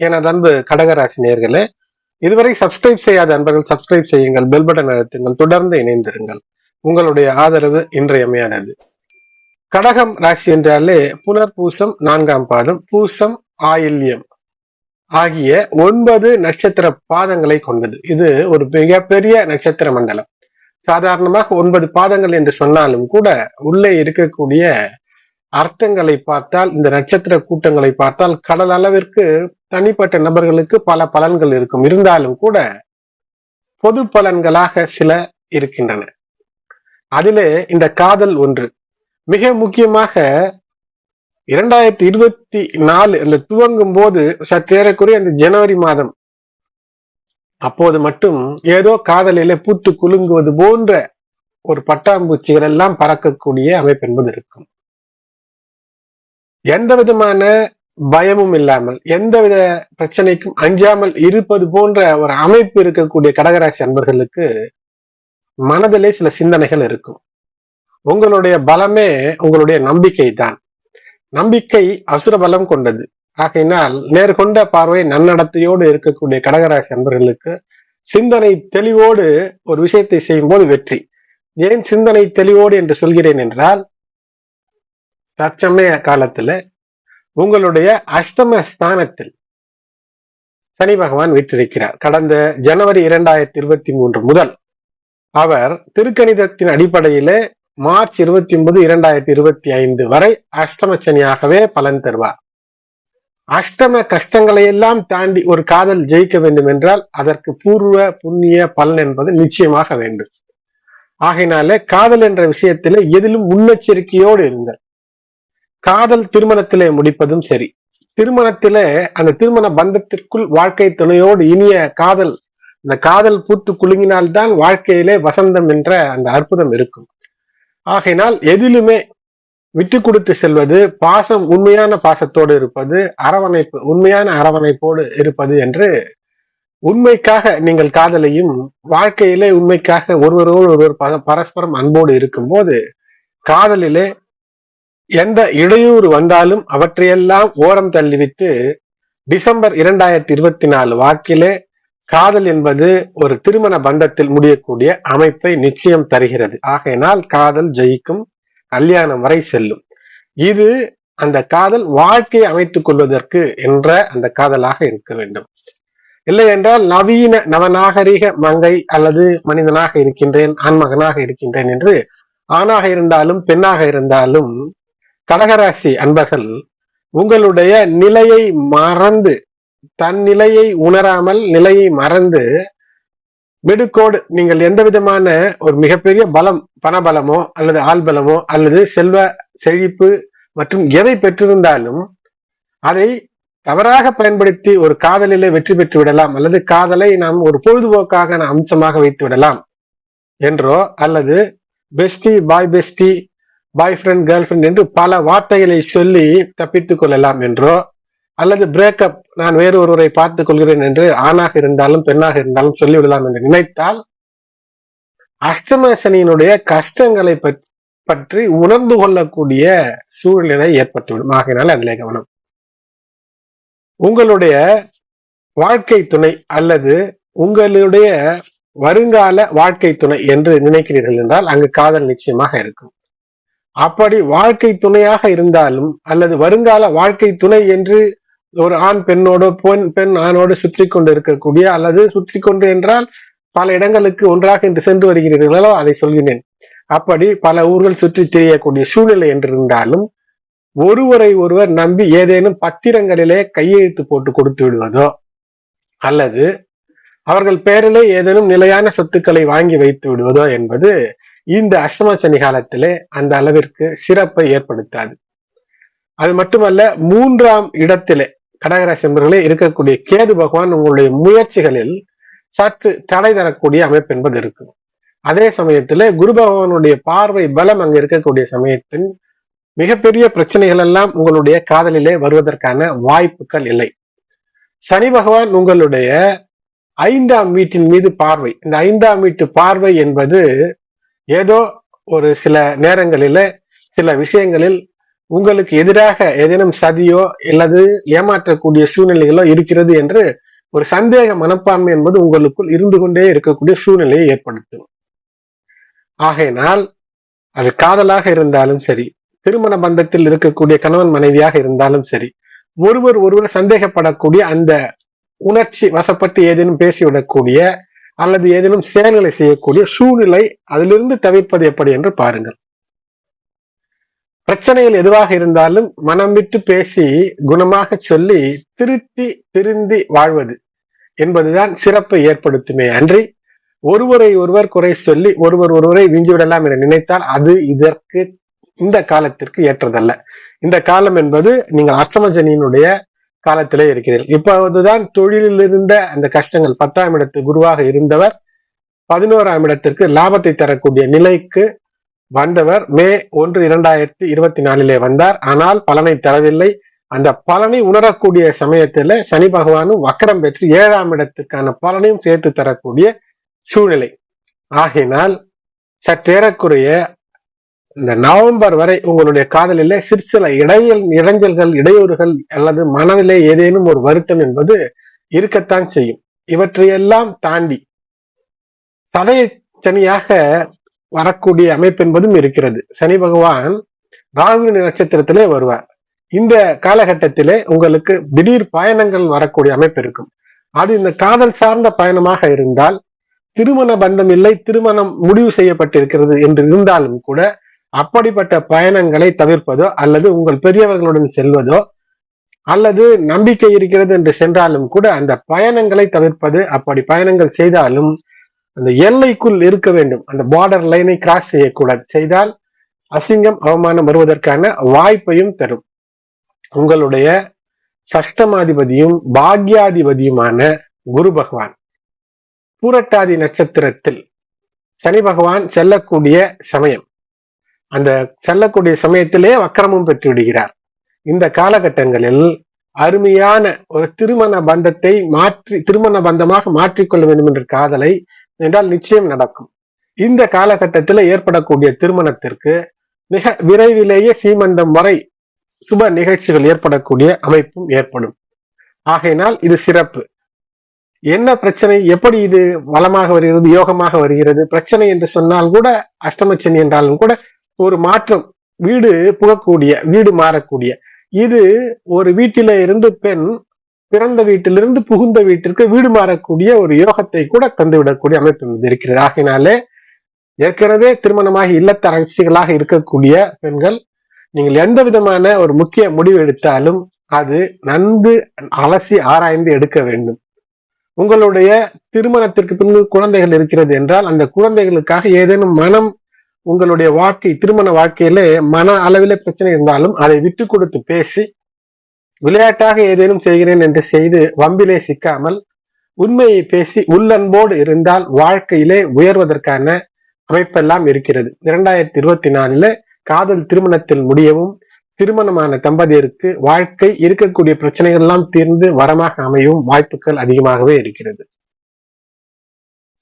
எனது அன்பு கடகராசி நேர்களே இதுவரை சப்ஸ்கிரைப் செய்யாத அன்பர்கள் சப்ஸ்கிரைப் செய்யுங்கள் பெல் பட்டன் அழுத்துங்கள் தொடர்ந்து இணைந்திருங்கள். உங்களுடைய ஆதரவு இன்றியமையானது. கடகம் ராசி என்றாலே புனர் பூசம் நான்காம் பாதம் பூசம் ஆயில்யம் ஆகிய ஒன்பது நட்சத்திர பாதங்களை கொண்டது. இது ஒரு மிகப்பெரிய நட்சத்திர மண்டலம். சாதாரணமாக ஒன்பது பாதங்கள் என்று சொன்னாலும் கூட உள்ளே இருக்கக்கூடிய அர்த்தங்களை பார்த்தால் இந்த நட்சத்திர கூட்டங்களை பார்த்தால் கடல் அளவிற்கு தனிப்பட்ட நபர்களுக்கு பல பலன்கள் இருக்கும். இருந்தாலும் கூட பொது பலன்களாக சில இருக்கின்றன. அதிலே இந்த காதல் ஒன்று. மிக முக்கியமாக இரண்டாயிரத்தி இருபத்தி நாலு அந்த துவங்கும் போது சற்றேறக்குறைய அந்த ஜனவரி மாதம் அப்போது மட்டும் ஏதோ காதலில பூத்து குலுங்குவது போன்ற ஒரு பட்டாம்பூச்சிகள் எல்லாம் பறக்கக்கூடிய அமைப்பு என்பது இருக்கும். எந்த விதமான பயமும் இல்லாமல் எந்தவித பிரச்சனைக்கும் அஞ்சாமல் இருப்பது போன்ற ஒரு அமைப்பு இருக்கக்கூடிய கடகராசி அன்பர்களுக்கு மனதிலே சில சிந்தனைகள் இருக்கும். உங்களுடைய பலமே உங்களுடைய நம்பிக்கை தான் நம்பிக்கை அசுர பலம் கொண்டது. ஆகையினால் நேர்கொண்ட பார்வை நன்னடத்தையோடு இருக்கக்கூடிய கடகராசி அன்பர்களுக்கு சிந்தனை தெளிவோடு ஒரு விஷயத்தை செய்யும் போது வெற்றி. ஏன் சிந்தனை தெளிவோடு என்று சொல்கிறேன் என்றால் தற்சமய காலத்துல உங்களுடைய அஷ்டம ஸ்தானத்தில் சனி பகவான் விட்டிருக்கிறார் கடந்த ஜனவரி இரண்டாயிரத்தி இருபத்தி மூன்று முதல் அவர் திருக்கணிதத்தின் அடிப்படையிலே மார்ச் இருபத்தி ஒன்பது இரண்டாயிரத்தி இருபத்தி ஐந்து வரை அஷ்டம சனியாகவே பலன் தருவார். அஷ்டம கஷ்டங்களை எல்லாம் தாண்டி ஒரு காதல் ஜெயிக்க வேண்டும் என்றால் அதற்கு பூர்வ புண்ணிய பலன் என்பது நிச்சயமாக வேண்டும். ஆகையினால காதல் என்ற விஷயத்துல எதிலும் முன்னெச்சரிக்கையோடு இருங்கள். காதல் திருமணத்திலே முடிப்பதும் சரி. திருமணத்திலே அந்த திருமண பந்தத்திற்குள் வாழ்க்கை துணையோடு இனிய காதல் இந்த காதல் பூத்து குலுங்கினால்தான் வாழ்க்கையிலே வசந்தம் என்ற அந்த அற்புதம் இருக்கும். ஆகையினால் எதிலுமே விட்டு கொடுத்து செல்வது பாசம் உண்மையான பாசத்தோடு இருப்பது அரவணைப்பு உண்மையான அரவணைப்போடு இருப்பது என்று உண்மைக்காக நீங்கள் காதலையும் வாழ்க்கையிலே உண்மைக்காக ஒருவரோடு ஒருவர் பரஸ்பரம் அன்போடு இருக்கும்போது காதலிலே எந்த இடையூறு வந்தாலும் அவற்றையெல்லாம் ஓரம் தள்ளிவிட்டு டிசம்பர் இரண்டாயிரத்தி இருபத்தி நாலு வாக்கிலே காதல் என்பது ஒரு திருமண பந்தத்தில் முடியக்கூடிய அமைப்பை நிச்சயம் தருகிறது. ஆகையினால் காதல் ஜெயிக்கும் கல்யாணம் வரை செல்லும். இது அந்த காதல் வாழ்க்கையை அமைத்துக் கொள்வதற்கு என்ற அந்த காதலாக இருக்க வேண்டும். இல்லை என்றால் நவீன நவநாகரிக மங்கை அல்லது மனிதனாக இருக்கின்றேன் ஆண்மகனாக இருக்கின்றேன் என்று ஆணாக இருந்தாலும் பெண்ணாக இருந்தாலும் கடகராசி அன்பர்கள் உங்களுடைய நிலையை மறந்து தன் நிலையை உணராமல் நிலையை மறந்து மிடுக்கோடு நீங்கள் எந்த விதமான ஒரு மிகப்பெரிய பலம் பணபலமோ அல்லது ஆள்பலமோ அல்லது செல்வ செழிப்பு மற்றும் எதை பெற்றிருந்தாலும் அதை தவறாக பயன்படுத்தி ஒரு காதலிலே வெற்றி பெற்று விடலாம் அல்லது காதலை நாம் ஒரு பொழுதுபோக்காக அம்சமாக வைத்து விடலாம் என்றோ அல்லது bestie boy bestie boyfriend girlfriend என்று பல வார்த்தைகளை சொல்லி தப்பித்துக் கொள்ளலாம் என்றோ அல்லது பிரேக்கப் நான் வேறு ஒருவரை பார்த்துக் கொள்கிறேன் என்று ஆணாக இருந்தாலும் பெண்ணாக இருந்தாலும் சொல்லிவிடலாம் என்று நினைத்தால் அஷ்டம சனியினுடைய கஷ்டங்களை பற்றி உணர்ந்து கொள்ளக்கூடிய சூழ்நிலை ஏற்பட்டுவிடும். ஆகையினால் அதில் கவனம். உங்களுடைய வாழ்க்கை துணை அல்லது உங்களுடைய வருங்கால வாழ்க்கை துணை என்று நினைக்கிறீர்கள் என்றால் அங்கு காதல் நிச்சயமாக இருக்கும். அப்படி வாழ்க்கை துணையாக இருந்தாலும் அல்லது வருங்கால வாழ்க்கை துணை என்று ஒரு ஆண் பெண்ணோடு பெண் பெண் ஆணோடு சுற்றி கொண்டு இருக்கக்கூடிய அல்லது சுற்றி கொண்டு என்றால் பல இடங்களுக்கு ஒன்றாக இன்று சென்று வருகிறீர்களோ அதை சொல்கிறேன். அப்படி பல ஊர்கள் சுற்றி தெரியக்கூடிய சூழ்நிலை என்றிருந்தாலும் ஒருவரை ஒருவர் நம்பி ஏதேனும் பத்திரங்களிலே கையெழுத்து போட்டு கொடுத்து விடுவதோ அல்லது அவர்கள் பேரிலே ஏதேனும் நிலையான சொத்துக்களை வாங்கி வைத்து விடுவதோ என்பது இந்த அஷ்டம சனி காலத்திலே அந்த அளவிற்கு சிறப்பை ஏற்படுத்தாது. அது மட்டுமல்ல மூன்றாம் இடத்திலே கடகராசி என்பர்களே இருக்கக்கூடிய கேது பகவான் உங்களுடைய முயற்சிகளில் சற்று தடை தரக்கூடிய அமைப்பு என்பது இருக்கும் அதே சமயத்துல குரு பகவானுடைய பார்வை பலம் அங்க இருக்கக்கூடிய சமயத்தின் மிகப்பெரிய பிரச்சனைகள் எல்லாம் உங்களுடைய காதலிலே வருவதற்கான வாய்ப்புகள் இல்லை. சனி பகவான் உங்களுடைய ஐந்தாம் வீட்டின் மீது பார்வை. இந்த ஐந்தாம் வீட்டு பார்வை என்பது ஏதோ ஒரு சில நேரங்களில சில விஷயங்களில் உங்களுக்கு எதிராக ஏதேனும் சதியோ அல்லது ஏமாற்றக்கூடிய சூழ்நிலைகளோ இருக்கிறது என்று ஒரு சந்தேக மனப்பான்மை என்பது உங்களுக்குள் இருந்து கொண்டே இருக்கக்கூடிய சூழ்நிலையை ஏற்படுத்தும். ஆகையினால் அது காதலாக இருந்தாலும் சரி திருமண பந்தத்தில் இருக்கக்கூடிய கணவன் மனைவியாக இருந்தாலும் சரி ஒருவர் ஒருவர் சந்தேகப்படக்கூடிய அந்த உணர்ச்சி வசப்பட்டு ஏதேனும் பேசிவிடக்கூடிய அல்லது ஏதேனும் செயல்களை செய்யக்கூடிய சூழ்நிலை அதிலிருந்து தவிர்ப்பது எப்படி என்று பாருங்கள். பிரச்சனைகள் எதுவாக இருந்தாலும் மனம் விட்டு பேசி குணமாக சொல்லி திருத்தி திருந்தி வாழ்வது என்பதுதான் சிறப்பை ஏற்படுத்துமே அன்றி ஒருவரை ஒருவர் குறை சொல்லி ஒருவர் ஒருவரை விஞ்சிவிடலாம் என நினைத்தால் அது இதற்கு இந்த காலத்திற்கு ஏற்றதல்ல. இந்த காலம் என்பது நீங்கள் அஷ்டமஜனியினுடைய காலத்திலே இருக்கிறீர்கள். இப்போதுதான் தொழிலில் இருந்த அந்த கஷ்டங்கள் பத்தாம் இடத்து குருவாக இருந்தவர் பதினோராம் இடத்திற்கு லாபத்தை தரக்கூடிய நிலைக்கு வந்தவர் மே ஒன்று இரண்டாயிரத்தி இருபத்தி நாலிலே வந்தார். ஆனால் பலனை தரவில்லை. அந்த பலனை உணரக்கூடிய சமயத்துல சனி பகவானும் வக்கரம் பெற்று ஏழாம் இடத்துக்கான பலனையும் சேர்த்து தரக்கூடிய சூழ்நிலை. ஆகினால் சற்றேறக்குறைய இந்த நவம்பர் வரை உங்களுடைய காதலிலே சிறு சில இடையல் இடைஞ்சல்கள் இடையூறுகள் அல்லது மனதிலே ஏதேனும் ஒரு வருத்தம் என்பது இருக்கத்தான் செய்யும். இவற்றையெல்லாம் தாண்டி சதய சனியாக வரக்கூடிய அமைப்பு என்பதும் இருக்கிறது. சனி பகவான் ராகுவின் நட்சத்திரத்திலே வருவார். இந்த காலகட்டத்திலே உங்களுக்கு திடீர் பயணங்கள் வரக்கூடிய அமைப்பு இருக்கும். அது இந்த காதல் சார்ந்த பயணமாக இருந்தால் திருமண பந்தம் இல்லை திருமணம் முடிவு செய்யப்பட்டிருக்கிறது என்று இருந்தாலும் கூட அப்படிப்பட்ட பயணங்களை தவிர்ப்பதோ அல்லது உங்கள் பெரியவர்களுடன் செல்வதோ அல்லது நம்பிக்கை இருக்கிறது என்று சென்றாலும் கூட அந்த பயணங்களை தவிர்ப்பது அப்படி பயணங்கள் செய்தாலும் அந்த எல்லைக்குள் இருக்க வேண்டும். அந்த பார்டர் லைனை கிராஸ் செய்யக்கூடாது. செய்தால் அசிங்கம் அவமானம் வருவதற்கான வாய்ப்பையும் தரும். உங்களுடைய சஷ்டமாதிபதியும் பாக்யாதிபதியுமான குரு பகவான் பூரட்டாதி நட்சத்திரத்தில் சனி பகவான் செல்லக்கூடிய சமயம். அந்த செல்லக்கூடிய சமயத்திலே வக்கரமும் பெற்று விடுகிறார். இந்த காலகட்டங்களில் அருமையான ஒரு திருமண பந்தத்தை மாற்றி திருமண பந்தமாக மாற்றிக்கொள்ள வேண்டும் என்ற காதலை என்றால் நிச்சயம் நடக்கும். இந்த காலகட்டத்தில் ஏற்படக்கூடிய திருமணத்திற்கு மிக விரைவிலேயே சீமந்தம் வரை சுப நிகழ்ச்சிகள் ஏற்படக்கூடிய அமைப்பும் ஏற்படும். ஆகையினால் இது சிறப்பு. என்ன பிரச்சனை எப்படி இது வளமாக வருகிறது யோகமாக வருகிறது பிரச்சனை என்று சொன்னால் கூட அஷ்டமச்சனி என்றாலும் கூட ஒரு மாற்றம். வீடு புகக்கூடிய வீடு மாறக்கூடிய. இது ஒரு வீட்டில இருந்து பெண் பிறந்த வீட்டிலிருந்து புகுந்த வீட்டிற்கு வீடு மாறக்கூடிய ஒரு யோகத்தை கூட தந்துவிடக்கூடிய அமைப்பு இருக்கிறது. ஆகினாலே ஏற்கனவே திருமணமாகி இல்லத்தரசிகளாக இருக்கக்கூடிய பெண்கள் நீங்கள் எந்த விதமான ஒரு முக்கிய முடிவு எடுத்தாலும் அது நன்கு அலசி ஆராய்ந்து எடுக்க வேண்டும். உங்களுடைய திருமணத்திற்கு பின்பு குழந்தைகள் இருக்கிறது என்றால் அந்த குழந்தைகளுக்காக ஏதேனும் மனம் உங்களுடைய வாழ்க்கை திருமண வாழ்க்கையில மன அளவில பிரச்சனை இருந்தாலும் அதை விட்டு கொடுத்து பேசி விளையாட்டாக ஏதேனும் செய்கிறேன் என்று செய்து வம்பிலே சிக்காமல் உண்மையை பேசி உள்ளன்போடு இருந்தால் வாழ்க்கையிலே உயர்வதற்கான அமைப்பெல்லாம் இருக்கிறது. இரண்டாயிரத்தி இருபத்தி நாலுல காதல் திருமணத்தில் முடியவும் திருமணமான தம்பதியருக்கு வாழ்க்கை இருக்கக்கூடிய பிரச்சனைகள் எல்லாம் தீர்ந்து வரமாக அமையும் வாய்ப்புகள் அதிகமாகவே இருக்கிறது.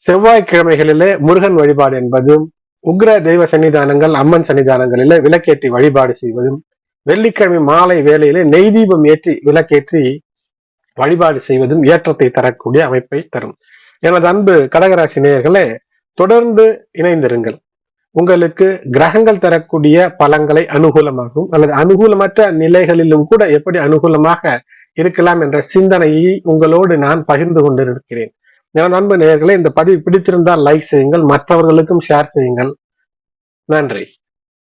செவ்வாய்க்கிழமைகளிலே முருகன் வழிபாடு என்பதும் உக்ர தெய்வ சன்னிதானங்கள் அம்மன் சன்னிதானங்களில் விளக்கேற்றி வழிபாடு செய்வதும் வெள்ளிக்கிழமை மாலை வேளையிலே நெய் தீபம் ஏற்றி விளக்கேற்றி வழிபாடு செய்வதும் ஏற்றத்தை தரக்கூடிய அமைப்பை தரும். எனது அன்பு கடகராசி நேயர்களே தொடர்ந்து இணைந்திருங்கள். உங்களுக்கு கிரகங்கள் தரக்கூடிய பலங்களை அனுகூலமாகும் அல்லது அனுகூலமற்ற நிலைகளிலும் கூட எப்படி அனுகூலமாக இருக்கலாம் என்ற சிந்தனையை உங்களோடு நான் பகிர்ந்து கொண்டிருக்கிறேன். அன்பு நேயர்களே இந்த பதிவு பிடித்திருந்தால் லைக் செய்யுங்கள் மற்றவர்களுக்கும் ஷேர் செய்யுங்கள். நன்றி.